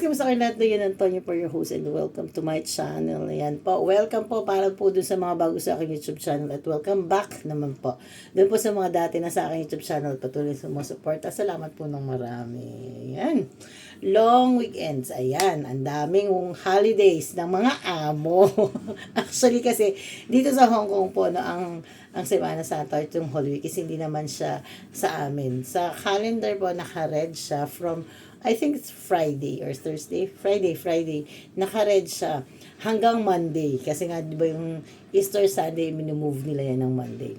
guys, kamusta kayo lahat? Yan Antonio for your host and welcome to my channel. Ayan po, welcome po para po dun sa mga bago sa aking YouTube channel at welcome back naman po. Dun po sa mga dati na sa aking YouTube channel, patuloy sa mga suporta. Salamat po ng marami. Ayan. Long weekends. Ayan. Ang daming holidays ng mga amo. Actually kasi, dito sa Hong Kong po, no, ang ang Semana Santa or itong Holy Week is hindi naman siya sa amin. Sa calendar po, naka-red siya from I think it's Friday or Thursday. Friday, Friday. Naka-red siya hanggang Monday. Kasi nga, di ba yung Easter Sunday, minimove nila yan ng Monday.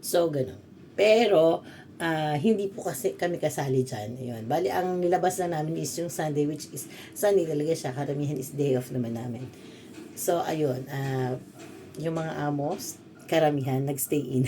So, ganun. Pero, ah, hindi po kasi kami kasali dyan. Ayun. Bali, ang nilabas na namin is yung Sunday, which is, Sunday talaga siya. Karamihan is day off naman namin. So, ayun. ah, yung mga amos, karamihan, nagstay in.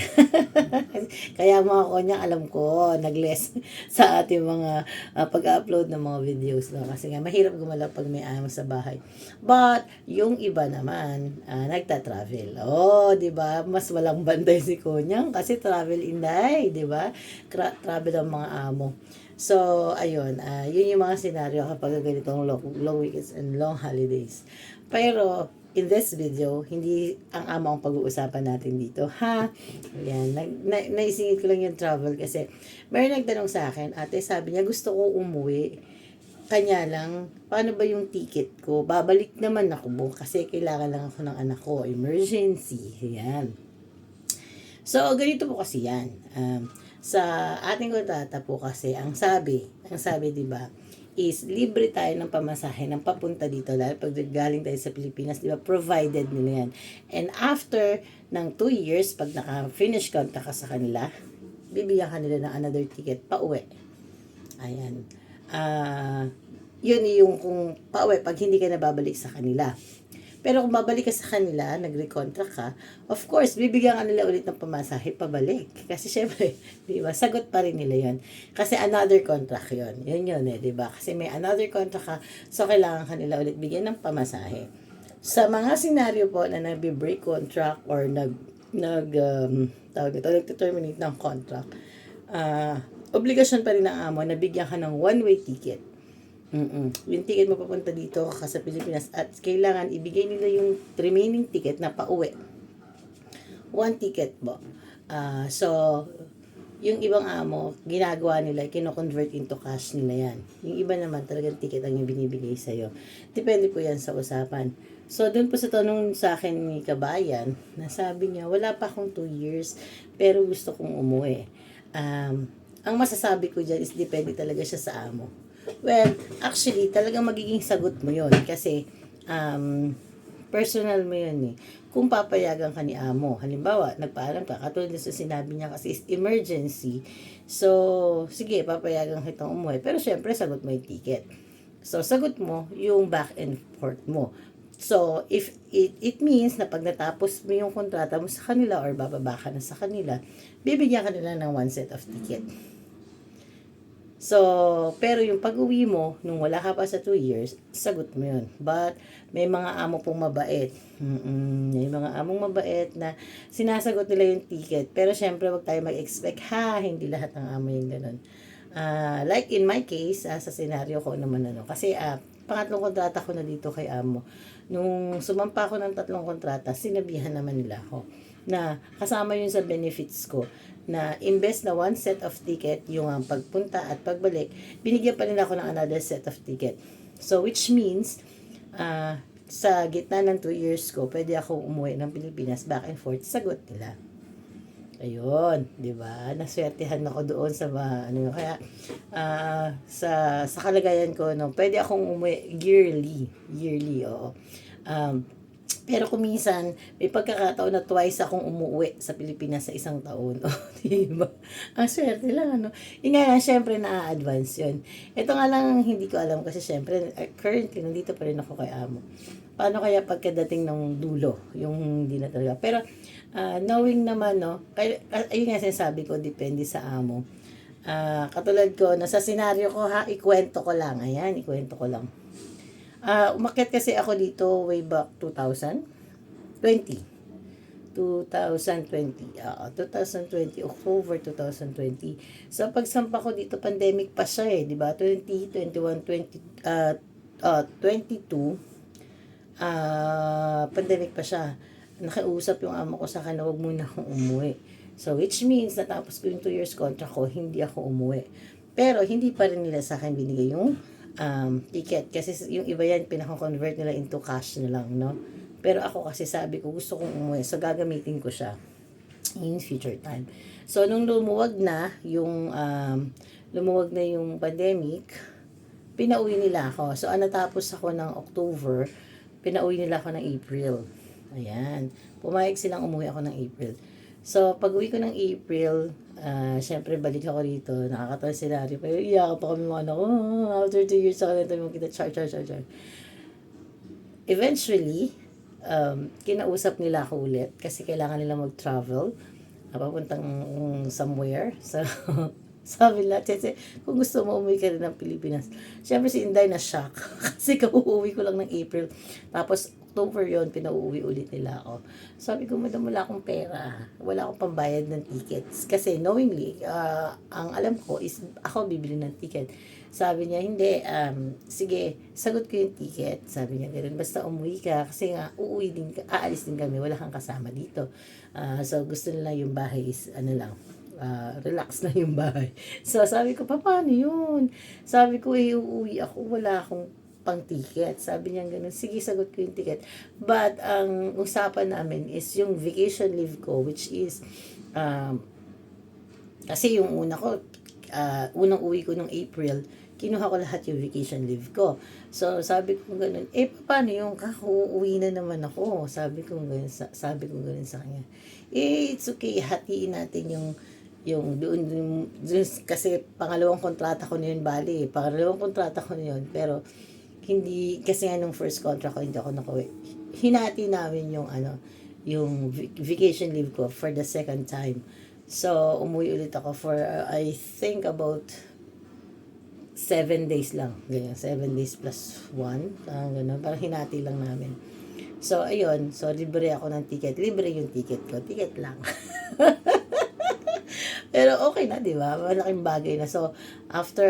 Kaya mga konya, alam ko, nag-less sa ating mga ah, pag-upload ng mga videos. No? Kasi nga, mahirap gumalaw pag may amo sa bahay. But, yung iba naman, ah, nagta-travel. Oh, di ba? Mas walang banday si Konyang kasi travel inday, di ba? Tra- travel ang mga amo. So, ayun, ah, yun yung mga senaryo kapag ganitong long, long weekends and long holidays. Pero, in this video, hindi ang amo ang pag-uusapan natin dito, ha? Ayan, nag, na, naisingit ko lang yung travel kasi may nagtanong sa akin, ate, sabi niya, gusto ko umuwi. Kanya lang, paano ba yung ticket ko? Babalik naman ako kasi kailangan lang ako ng anak ko. Emergency. Ayan. So, ganito po kasi yan. Um, sa ating kontrata po kasi, ang sabi, ang sabi, di ba, is libre tayo ng pamasahe ng papunta dito dahil pag galing tayo sa Pilipinas, di ba, provided nila yan. And after ng 2 years, pag naka-finish contract ka sa kanila, bibigyan ka nila ng another ticket pa uwi. Ayan. Ah, yun yung kung pauwi pag hindi ka nababalik sa kanila. Pero kung babalik ka sa kanila, nag-recontract ka, of course, bibigyan ka nila ulit ng pamasahe pabalik. Kasi syempre, di ba, sagot pa rin nila yon Kasi another contract yon Yun yun eh, di ba? Kasi may another contract ka, so kailangan ka nila ulit bigyan ng pamasahe. Sa mga senaryo po na nag-break contract or nag, nag, um, tawag ito, nag-terminate ng contract, ah, obligasyon pa rin ng amo na bigyan ka ng one-way ticket. Mm Yung ticket mo papunta dito ka sa Pilipinas at kailangan ibigay nila yung remaining ticket na pauwi. One ticket po. Ah, so, yung ibang amo, ginagawa nila, kino-convert into cash nila yan. Yung iba naman, talagang ticket ang yung binibigay sa'yo. Depende po yan sa usapan. So, dun po sa tanong sa akin ni Kabayan, nasabi niya, wala pa akong 2 years, pero gusto kong umuwi. Um, ang masasabi ko dyan is depende talaga siya sa amo. Well, actually, talagang magiging sagot mo yon kasi um, personal mo yun eh. Kung papayagan ka ni amo, halimbawa, nagpaalam ka, katulad na sa sinabi niya kasi is emergency. So, sige, papayagan kitang umuwi. Pero syempre, sagot mo yung ticket. So, sagot mo yung back and forth mo. So, if it, it means na pag natapos mo yung kontrata mo sa kanila or bababa ka na sa kanila, bibigyan ka nila ng one set of ticket. So, pero yung pag-uwi mo, nung wala ka pa sa 2 years, sagot mo yun. But, may mga amo pong mabait. Mm-mm, may mga among mabait na sinasagot nila yung ticket. Pero syempre, wag tayo mag-expect, ha, hindi lahat ng amo yung ganun. Ah, like in my case, ah, sa senaryo ko naman ano. Kasi, ah, pangatlong kontrata ko na dito kay amo. Nung sumampa ako ng tatlong kontrata, sinabihan naman nila ako na kasama yun sa benefits ko na imbes na one set of ticket yung ang pagpunta at pagbalik, binigyan pa nila ako ng another set of ticket. So, which means, ah sa gitna ng 2 years ko, pwede ako umuwi ng Pilipinas back and forth. Sagot nila. Ayun, 'di ba? Naswertehan ako doon sa mga, ano. Kaya ah, sa sa kalagayan ko no, pwede akong umuwi yearly, yearly, oo. Um, pero kung minsan, may pagkakataon na twice akong umuwi sa Pilipinas sa isang taon. O, diba? Ang swerte lang, ano. Yung nga syempre, na-advance yun. Ito nga lang, hindi ko alam kasi syempre, eh, currently, nandito pa rin ako kay Amo. Paano kaya pagkadating ng dulo, yung hindi na talaga. Pero, ah, knowing naman, no, kaya, ayun nga sinasabi ko, depende sa Amo. Ah, katulad ko, nasa senaryo ko ha, ikwento ko lang. Ayan, ikwento ko lang. Ah, umakyat kasi ako dito way back 2020. 2020. Oo, 2020, October 2020. So, pagsampa ko dito, pandemic pa siya eh, di ba? 20, 21, 20, uh, uh, 22, ah pandemic pa siya. Nakiusap yung amo ko sa akin na huwag muna akong umuwi. So, which means, natapos ko yung 2 years contract ko, hindi ako umuwi. Pero, hindi pa rin nila sa akin binigay yung um, ticket. Kasi yung iba yan, pinaka-convert nila into cash na lang, no? Pero ako kasi sabi ko, gusto kong umuwi. So, gagamitin ko siya in future time. So, nung lumuwag na yung, um, lumuwag na yung pandemic, pinauwi nila ako. So, ang natapos ako ng October, pinauwi nila ako ng April. Ayan. Pumayag silang umuwi ako ng April. So, pag uwi ko ng April, uh, syempre balik ako rito. Nakakatawa si Larry. Pero iyak pa kami mga anak ko. "Oh, After two years, ako nito mo kita. Char, char, char, char. Eventually, um, kinausap nila ako ulit kasi kailangan nila mag-travel. Papuntang somewhere. So, sabi nila, Tsetse, kung gusto mo umuwi ka rin ng Pilipinas. Siyempre si Inday na shock kasi kauuwi ko lang ng April. Tapos October yon pinauuwi ulit nila ako. Sabi ko, madam, wala akong pera. Wala akong pambayad ng tickets. Kasi knowingly, uh, ang alam ko is ako bibili ng ticket. Sabi niya, hindi, um, sige, sagot ko yung ticket. Sabi niya, ganun, basta umuwi ka. Kasi nga, uuwi din, ka, aalis din kami, wala kang kasama dito. Uh, so, gusto nila yung bahay is, ano lang, uh, relax na yung bahay. So, sabi ko, pa, paano yun? Sabi ko, eh, uuwi ako, wala akong pang ticket. Sabi niya ganun, sige, sagot ko yung ticket. But, ang usapan namin is yung vacation leave ko, which is, um, kasi yung una ko, uh, unang uwi ko nung April, kinuha ko lahat yung vacation leave ko. So, sabi ko ganun, eh, paano yung kakuuwi na naman ako? Sabi ko ganun, sabi ko ganun sa kanya. Eh, it's okay, hatiin natin yung yung doon, doon, doon kasi pangalawang kontrata ko na yun bali pangalawang kontrata ko na yun pero hindi kasi nga nung first contract ko hindi ako nakuwi. Hinati namin yung ano, yung vacation leave ko for the second time. So, umuwi ulit ako for, uh, I think about seven days lang. Ganyan, seven days plus one. Parang gano'n. Parang hinati lang namin. So, ayun. So, libre ako ng ticket. Libre yung ticket ko. Ticket lang. Pero okay na, di ba? Malaking bagay na. So, after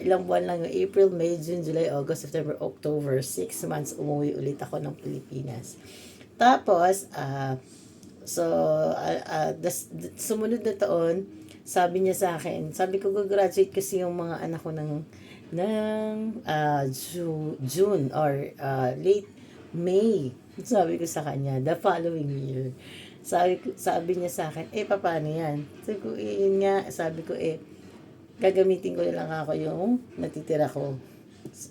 ilang buwan lang yung April, May, June, July, August, September, October, six months, umuwi ulit ako ng Pilipinas. Tapos, uh, so, uh, uh, das, sumunod na taon, sabi niya sa akin, sabi ko, graduate kasi yung mga anak ko ng, ng uh, June, June or uh, late May. Sabi ko sa kanya, the following year. Sabi, sabi niya sa akin, eh, paano yan? Sabi ko, eh, yun nga, sabi ko, eh, gagamitin ko lang ako yung natitira ko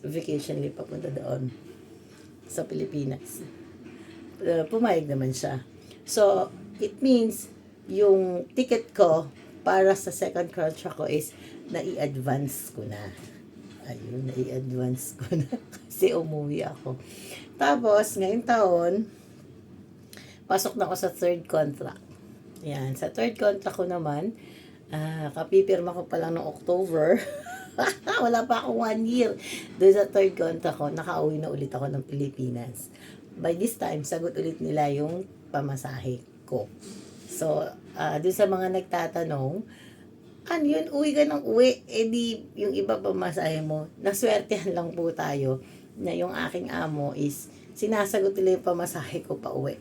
vacation leave papunta doon sa Pilipinas. Uh, pumayag naman siya. So, it means, yung ticket ko para sa second contract ko is na-i-advance ko na. Ayun, na-i-advance ko na kasi umuwi ako. Tapos, ngayong taon, pasok na ako sa third contract. Yan, sa third contract ko naman, uh, kapipirma ko pa lang noong October. Wala pa akong one year. Doon sa third contract ko, nakauwi na ulit ako ng Pilipinas. By this time, sagot ulit nila yung pamasahe ko. So, uh, doon sa mga nagtatanong, ano yun, uwi ka ng uwi, eh di yung iba pamasahe mo, naswertehan lang po tayo na yung aking amo is sinasagot nila yung pamasahe ko pa uwi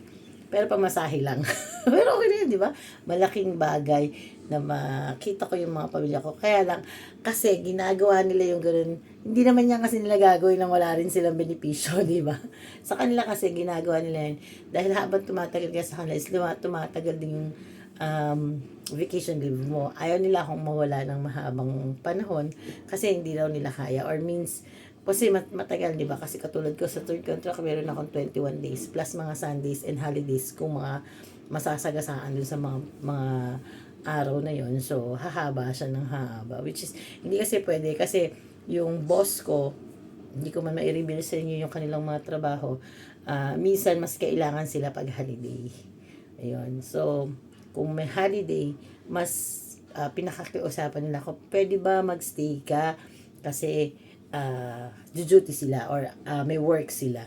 pero pamasahe lang. Pero okay na yun, di ba? Malaking bagay na makita ko yung mga pamilya ko. Kaya lang, kasi ginagawa nila yung ganun. Hindi naman yan kasi nila gagawin nang wala rin silang benepisyo, di ba? Sa kanila kasi ginagawa nila yun. Dahil habang tumatagal ka sa kanila, is tumatagal din yung um, vacation leave mo. Ayaw nila akong mawala ng mahabang panahon kasi hindi daw nila kaya or means kasi mat matagal, di ba? Kasi katulad ko sa third contract, meron akong 21 days plus mga Sundays and holidays kung mga masasagasaan dun sa mga, mga araw na yon So, hahaba siya ng hahaba. Which is, hindi kasi pwede kasi yung boss ko, hindi ko man ma-reveal sa inyo yung kanilang mga trabaho, uh, minsan mas kailangan sila pag holiday. Ayun. So, kung may holiday, mas uh, pinakakiusapan nila ako, pwede ba magstay ka? Kasi, uh, duty sila or uh, may work sila.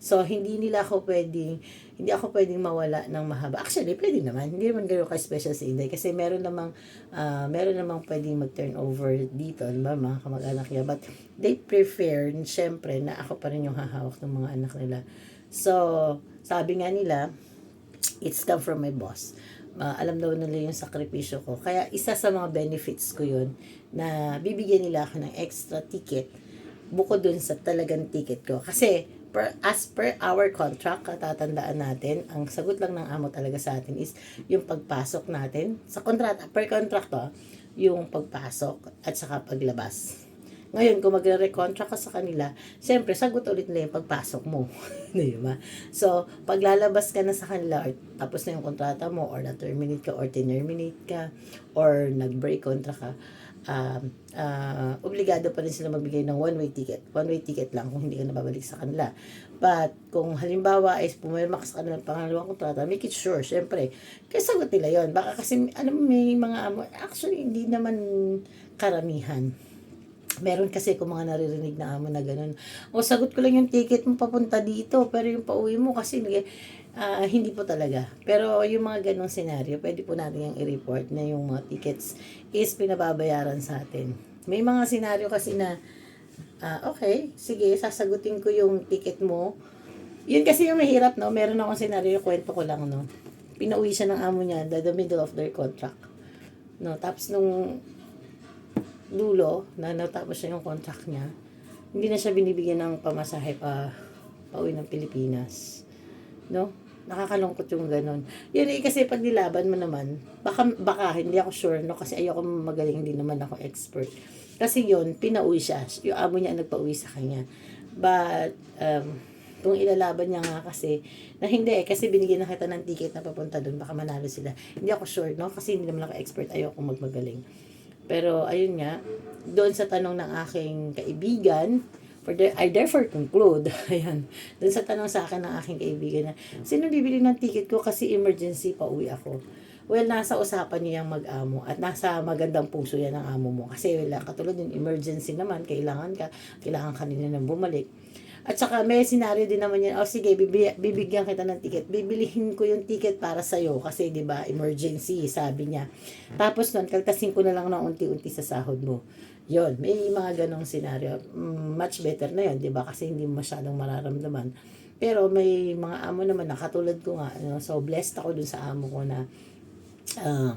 So, hindi nila ako pwedeng, hindi ako pwedeng mawala ng mahaba. Actually, pwede naman. Hindi naman gano'n ka-special si Inday. Kasi meron namang, ah, meron namang pwedeng mag-turn over dito, di ba, mga kamag-anak niya. But, they prefer, syempre, na ako pa rin yung hahawak ng mga anak nila. So, sabi nga nila, it's come from my boss. Ah, alam daw nila yung sakripisyo ko. Kaya isa sa mga benefits ko yun na bibigyan nila ako ng extra ticket bukod dun sa talagang ticket ko. Kasi per, as per our contract, katatandaan natin, ang sagot lang ng amo talaga sa atin is yung pagpasok natin sa kontrata, per contract to, yung pagpasok at saka paglabas. Ngayon, kung magre-recontract ka sa kanila, siyempre, sagot ulit nila yung pagpasok mo. Di? So, paglalabas ka na sa kanila, or tapos na yung kontrata mo, or na-terminate ka, or terminate ka, or nag-break contract ka, um, uh, obligado pa rin sila magbigay ng one-way ticket. One-way ticket lang kung hindi ka nababalik sa kanila. But, kung halimbawa is pumirma ka sa kanilang pangalawang kontrata, make it sure, syempre, kaya sagot nila yon Baka kasi, mo, may mga actually, hindi naman karamihan. Meron kasi kung mga naririnig na amo na ganun. O sagot ko lang yung ticket mo papunta dito, pero yung pauwi mo kasi ah, hindi po talaga. Pero yung mga ganong senaryo, pwede po natin yung i-report na yung mga tickets is pinababayaran sa atin. May mga senaryo kasi na, ah, okay, sige, sasagutin ko yung ticket mo. Yun kasi yung mahirap, no? Meron akong senaryo, kwento ko lang, no? Pinauwi siya ng amo niya, the, the middle of their contract. No, tapos nung dulo, na natapos siya yung contract niya, hindi na siya binibigyan ng pamasahe pa pauwi ng Pilipinas. No? Nakakalungkot yung ganun. Yun eh, kasi pag nilaban mo naman, baka, baka, hindi ako sure, no? Kasi ayoko magaling, hindi naman ako expert. Kasi yun, pinauwi siya. Yung amo niya ang nagpauwi sa kanya. But, um, kung ilalaban niya nga kasi, na hindi eh, kasi binigyan na kita ng ticket na papunta doon, baka manalo sila. Hindi ako sure, no? Kasi hindi naman ako expert, ayoko magmagaling. Pero, ayun nga, doon sa tanong ng aking kaibigan, for the, I therefore conclude, ayan, doon sa tanong sa akin ng aking kaibigan na, sino bibili ng ticket ko kasi emergency pa uwi ako? Well, nasa usapan niya yung mag-amo at nasa magandang puso yan ng amo mo. Kasi wala, katulad yung emergency naman, kailangan ka, kailangan kanina nang bumalik. At saka may senaryo din naman yan, oh sige, bibi- bibigyan kita ng ticket. Bibilihin ko yung ticket para sa'yo kasi 'di ba emergency, sabi niya. Tapos nun, kaltasin ko na lang ng unti-unti sa sahod mo. Yon, may mga ganong senaryo. Mm, much better na yon, 'di ba? Kasi hindi mo masyadong mararamdaman. Pero may mga amo naman na katulad ko nga, ano, so blessed ako dun sa amo ko na uh,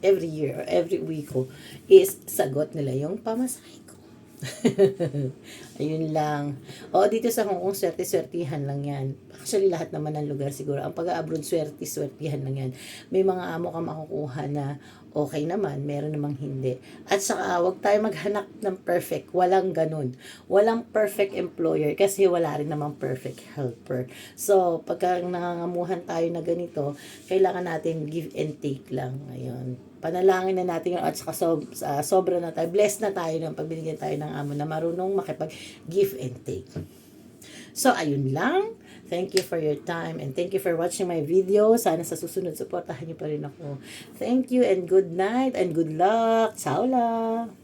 every year or every week ko is sagot nila yung pamasahe ko. Ayun lang. O, dito sa Hong Kong, swerte-swertihan lang yan. Actually, lahat naman ng lugar siguro. Ang pag-abroad, swerte-swertihan lang yan. May mga amo ka makukuha na okay naman, meron namang hindi. At saka, wag tayo maghanap ng perfect. Walang ganun. Walang perfect employer kasi wala rin namang perfect helper. So, pagka nangangamuhan tayo na ganito, kailangan natin give and take lang. Ayun. Panalangin na natin yun at saka so, uh, sobra na tayo. Blessed na tayo ng pagbinigyan tayo ng amo na marunong makipag give and take. So, ayun lang. Thank you for your time and thank you for watching my video. Sana sa susunod, supportahan niyo pa rin ako. Thank you and good night and good luck. Ciao la!